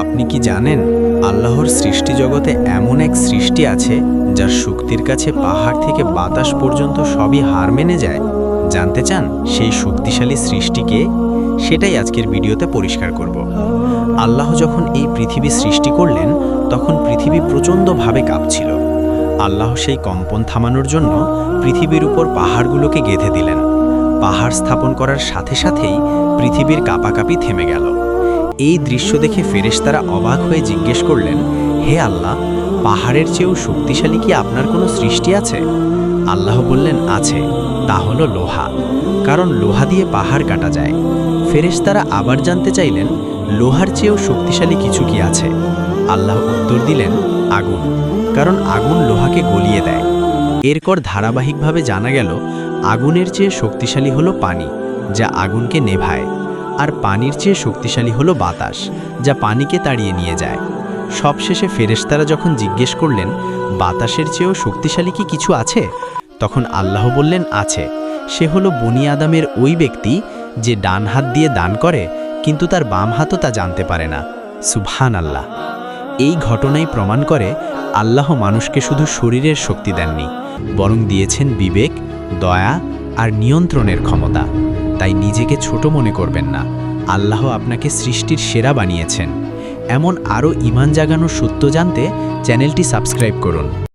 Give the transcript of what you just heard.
আপনি কি জানেন, আল্লাহর সৃষ্টি জগতে এমন এক সৃষ্টি আছে, যার শক্তির কাছে পাহাড় থেকে বাতাস পর্যন্ত সবই হার মেনে যায়? জানতে চান সেই শক্তিশালী সৃষ্টিকে সেটাই আজকের ভিডিওতে পরিষ্কার করব। আল্লাহ যখন এই পৃথিবী সৃষ্টি করলেন, তখন পৃথিবী প্রচণ্ডভাবে কাঁপছিল। আল্লাহ সেই কম্পন থামানোর জন্য পৃথিবীর উপর পাহাড়গুলোকে গেঁথে দিলেন। পাহাড় স্থাপন করার সাথে সাথেই পৃথিবীর কাঁপাকাঁপি থেমে গেল। এই দৃশ্য দেখে ফেরেশতারা অবাক হয়ে জিজ্ঞেস করলেন, হে আল্লাহ, পাহাড়ের চেয়েও শক্তিশালী কি আপনার কোনো সৃষ্টি আছে? আল্লাহ বললেন, আছে, তা হলো লোহা, কারণ লোহা দিয়ে পাহাড় কাটা যায়। ফেরেশতারা আবার জানতে চাইলেন, লোহার চেয়েও শক্তিশালী কিছু কি আছে? আল্লাহ উত্তর দিলেন, আগুন, কারণ আগুন লোহাকে গলিয়ে দেয়। এরপর ধারাবাহিকভাবে জানা গেল, আগুনের চেয়ে শক্তিশালী হলো পানি, যা আগুনকে নেভায়। আর পানির চেয়ে শক্তিশালী হলো বাতাস, যা পানিকে তাড়িয়ে নিয়ে যায়। সবশেষে ফেরেশতারা যখন জিজ্ঞেস করলেন, বাতাসের চেয়েও শক্তিশালী কি কিছু আছে? তখন আল্লাহ বললেন, আছে। সে হলো বনি আদামের ওই ব্যক্তি যে ডান হাত দিয়ে দান করে, কিন্তু তার বাম হাতও তা জানতে পারে না। সুবহান আল্লাহ এই ঘটনাই প্রমাণ করে আল্লাহ মানুষকে শুধু শরীরের শক্তি দেননি, বরং দিয়েছেন বিবেক, দয়া আর নিয়ন্ত্রণের ক্ষমতা। তাই নিজেকে ছোট মনে করবেন না। আল্লাহ আপনাকে সৃষ্টির সেরা বানিয়েছেন। এমন আরও ইমান জাগানোর সত্য জানতে চ্যানেলটি সাবস্ক্রাইব করুন।